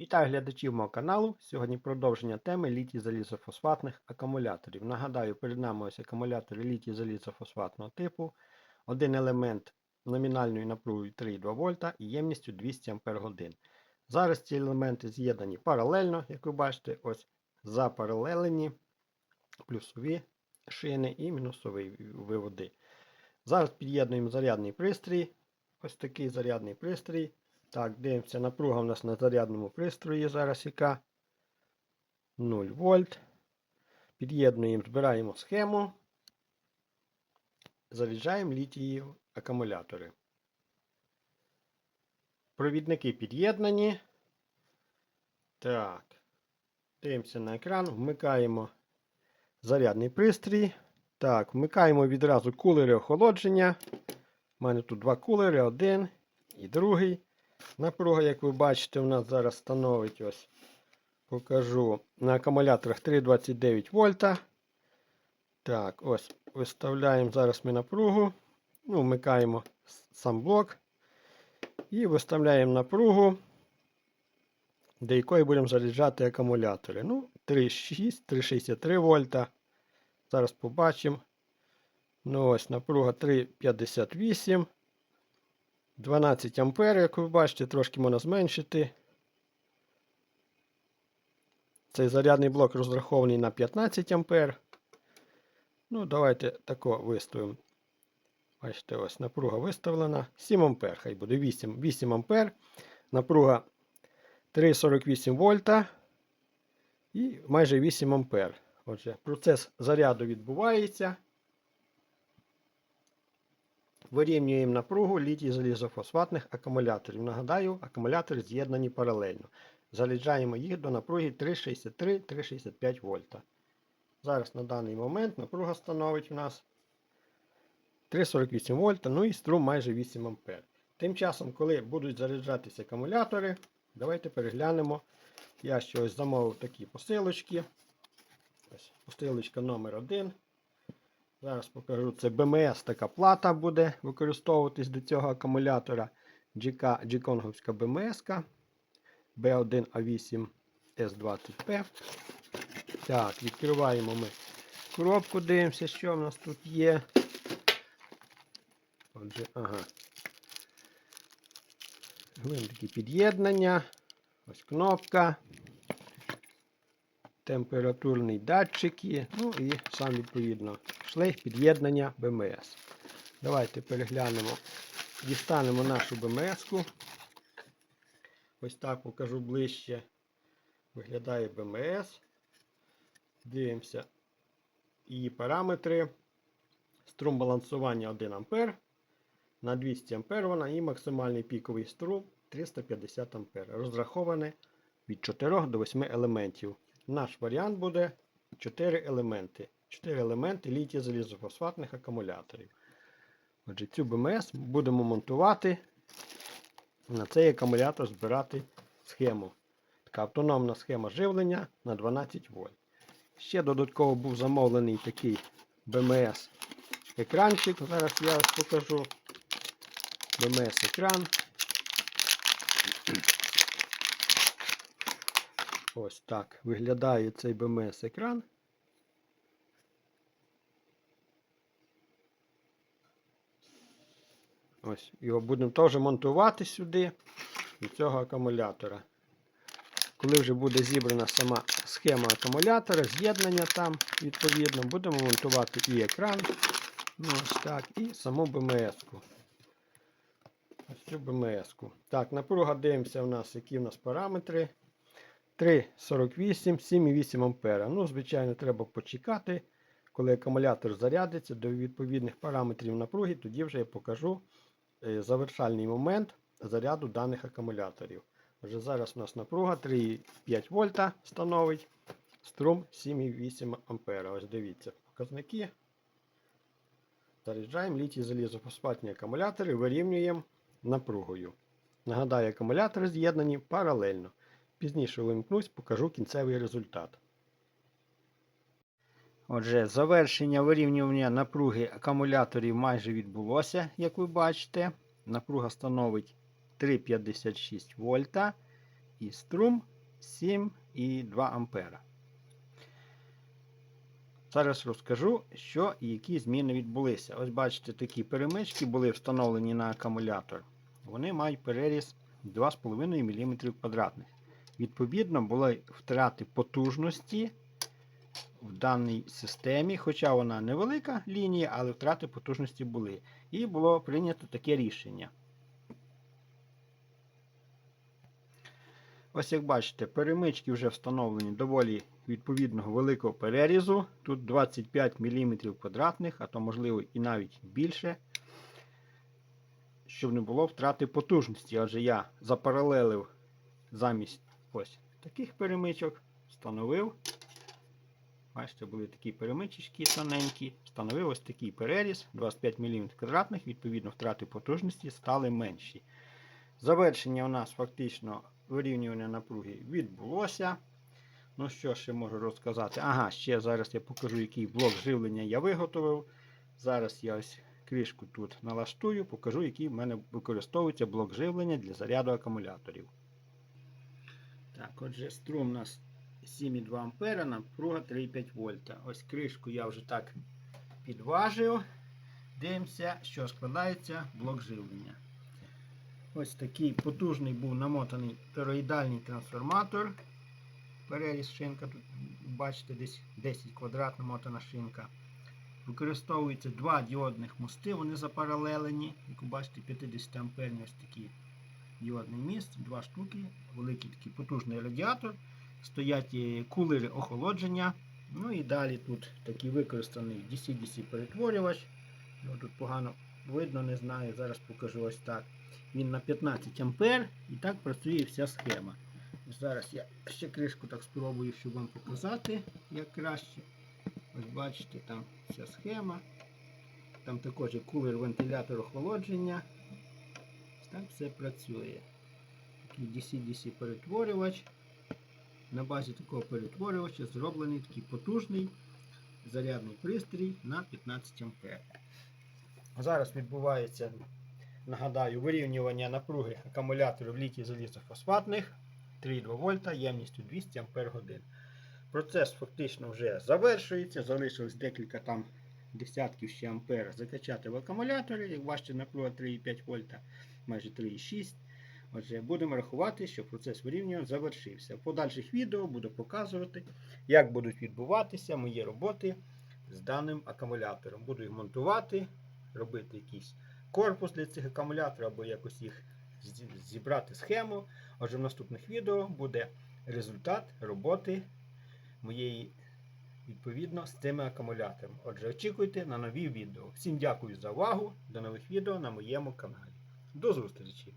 Вітаю глядачів мого каналу. Сьогодні продовження теми літій залізофосфатних акумуляторів. Нагадаю, перед нами ось акумулятори літій залізофосфатного типу. Один елемент номінальною напругою 3,2 вольта і ємністю 200 Ах. Зараз ці елементи з'єднані паралельно, як ви бачите, ось запаралелені плюсові шини і мінусові виводи. Зараз під'єднуємо зарядний пристрій. Ось такий зарядний пристрій. Так, дивимося, напруга у нас на зарядному пристрої зараз яка 0 вольт. Під'єднуємо, збираємо схему. Заряджаємо літії акумулятори. Провідники під'єднані. Так. Дивимося на екран, вмикаємо зарядний пристрій. Так, вмикаємо відразу кулери охолодження. У мене тут два кулери, один і другий. Напруга, як ви бачите, у нас зараз становить ось, покажу, на акумуляторах 3,29 вольта. Так, ось, виставляємо зараз ми напругу. Ну, вмикаємо сам блок. І виставляємо напругу, до якої будемо заряджати акумулятори. Ну, 3,6, 3,63 вольта. Зараз побачимо. Ну, ось напруга 3,58. 12 ампер, як ви бачите, трошки можна зменшити. Цей зарядний блок розрахований на 15 ампер. Ну, давайте тако виставимо. Бачите, ось напруга виставлена. 7 ампер, хай буде 8 8 ампер. Напруга 3,48 вольта. І майже 8 ампер. Отже, процес заряду відбувається. Вирівнюємо напругу літій залізофосфатних акумуляторів. Нагадаю, акумулятори з'єднані паралельно. Заряджаємо їх до напруги 3,63-3,65 вольта. Зараз на даний момент напруга становить у нас 3,48 вольта, ну і струм майже 8 ампер. Тим часом, коли будуть заряджатися акумулятори, давайте переглянемо. Я ще ось замовив такі посилочки. Ось Посилочка номер 1 Зараз покажу, це БМС така плата буде використовуватись до цього акумулятора. G-Kongovська БМС B1A8 S20P. Так, відкриваємо ми коробку, дивимося, що в нас тут є. Отже, ага. Такі під'єднання. Ось кнопка. Температурний датчик є. Ну і сам відповідно шлейф під'єднання БМС. Давайте переглянемо, дістанемо нашу БМС-ку. Ось так покажу ближче. Виглядає БМС. Дивимося її параметри. Струм балансування 1 А. На 200 А вона і максимальний піковий струм 350 А. Розраховане від 4 до 8 елементів. Наш варіант буде 4 елементи. 4 елементи літій залізофосфатних акумуляторів. Отже, цю БМС будемо монтувати на цей акумулятор збирати схему. Така автономна схема живлення на 12 вольт. Ще додатково був замовлений такий БМС екранчик. Зараз я покажу. БМС Ось так виглядає цей БМС екран. Ось, його будемо теж монтувати сюди до цього акумулятора. Коли вже буде зібрана сама схема акумулятора, з'єднання там, відповідно, будемо монтувати і екран. Ну, ось так, і саму БМС-ку. Ось цю БМС-ку. Так, напруга дивимося у нас, які у нас параметри. 3,48, 7,8 ампера. Ну, звичайно, треба почекати, коли акумулятор зарядиться до відповідних параметрів напруги, тоді вже я покажу е, завершальний момент заряду даних акумуляторів. Отже, зараз у нас напруга 3,5 вольта становить, струм 7,8 ампера. Ось дивіться, показники. Заряджаємо літій залізофосфатні акумулятори, вирівнюємо напругою. Нагадаю, акумулятори з'єднані паралельно. Пізніше вимкнусь, покажу кінцевий результат. Отже, завершення вирівнювання напруги акумуляторів майже відбулося, як ви бачите. Напруга становить 3,56 вольта. і струм 7,2 ампера. Зараз розкажу, що і які зміни відбулися. Ось бачите, такі перемички були встановлені на акумулятор. Вони мають переріз 2,5 мм квадратних. Відповідно, були втрати потужності в даній системі, хоча вона невелика лінія, але втрати потужності були. І було прийнято таке рішення. Ось як бачите, перемички вже встановлені доволі відповідного великого перерізу. Тут 25 мм квадратних, а то можливо і навіть більше. Щоб не було втрати потужності. Адже я запаралелив замість ось таких перемичок, встановив. Бачите, були такі перемичечки тоненькі. Встановив ось такий переріз 25 мм квадратних, відповідно, втрати потужності стали менші. Завершення у нас фактично вирівнювання напруги відбулося. Ну що ще можу розказати? Ага, ще зараз я покажу, який блок живлення я виготовив. Зараз я ось кришку тут налаштую, покажу, який в мене використовується блок живлення для заряду акумуляторів. Так, отже, струм у нас 7,2 ампера, напруга 3,5 вольта. Ось кришку я вже так підважив. Дивимося, що складається блок живлення. Ось такий потужний був намотаний тороїдальний трансформатор. Переріз шинка, тут бачите, десь 10 квадрат намотана шинка. Використовуються два діодних мости, вони запаралелені. Як ви бачите, 50 амперні ось такі діодний міст, два штуки, великий такий потужний радіатор. Стоять кулери охолодження. Ну і далі тут такий використаний DC-DC перетворювач. Його тут погано видно, не знаю. Зараз покажу ось так. Він на 15 ампер і так працює вся схема. Зараз я ще кришку так спробую, щоб вам показати, як краще. Ось бачите, там вся схема. Там також є кулер вентилятор охолодження. Ось Так все працює. Такий DC-DC перетворювач. На базі такого перетворювача зроблений такий потужний зарядний пристрій на 15 ампер. Зараз відбувається, нагадаю, вирівнювання напруги акумуляторів літій залізофосфатних 3,2 вольта ємністю 200 ампер годин. Процес фактично вже завершується. Залишилось декілька там десятків ще ампер закачати в акумуляторі. Як бачите, напруга 3,5 вольта, майже 3,6. Отже, будемо рахувати, що процес вирівнювання завершився. В подальших відео буду показувати, як будуть відбуватися мої роботи з даним акумулятором. Буду їх монтувати, робити якийсь корпус для цих акумуляторів або якось їх зібрати схему. Отже, в наступних відео буде результат роботи моєї відповідно з цими акумуляторами. Отже, очікуйте на нові відео. Всім дякую за увагу. До нових відео на моєму каналі. До зустрічі!